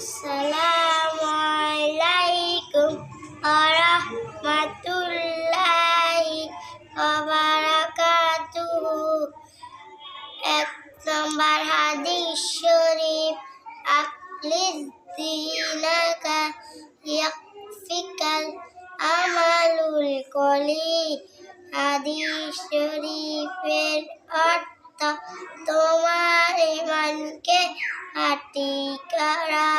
আসসালামু আলাইকুম আরহামাতুল্লাহি ওয়াবারাকাতুহু এক নম্বর হাদিস শরীফ আকলিস দিনাকা ইয়াকফিকাল আমালুল কলি। হাদিস শরীফের অর্থ তোমার হাতি করা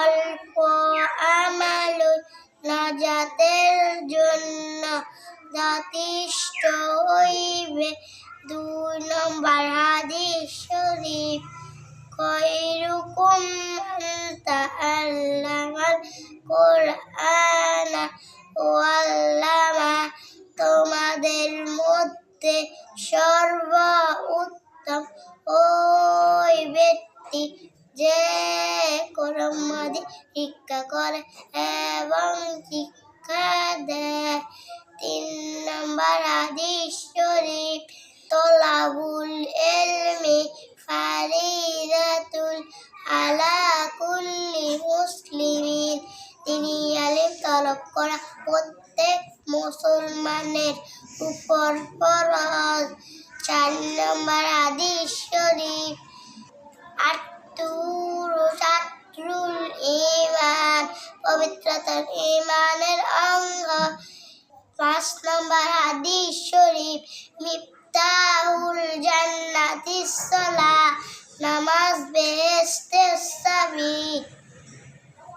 অল্প আমালুল নাজাতের জন্য যথেষ্ট হইবে। দুই নম্বর হাদিস শরীফ, খৈরুকুম আনতা আল্লামাল কোরআন ওয়াল্লামা তোমাদের মধ্যে সর্ব উত্তম ওই ব্যক্তি শিক্ষা করে এবং শিক্ষা দেয়। তিন নম্বর হাদিস শরীফ, তোলাবুল এলমি, ফারিদাতুল আলা কুল্লি মুসলিমিন। তিনি আলিম তলব করা প্রত্যেক মুসলমানের উপর ফরজ। চার নম্বর হাদিস পবিত্রতার ইমানের অঙ্গ। পাঁচ নম্বর হাদিস শরীফ মিফতাহুল জান্নাতিস সলা নামাজ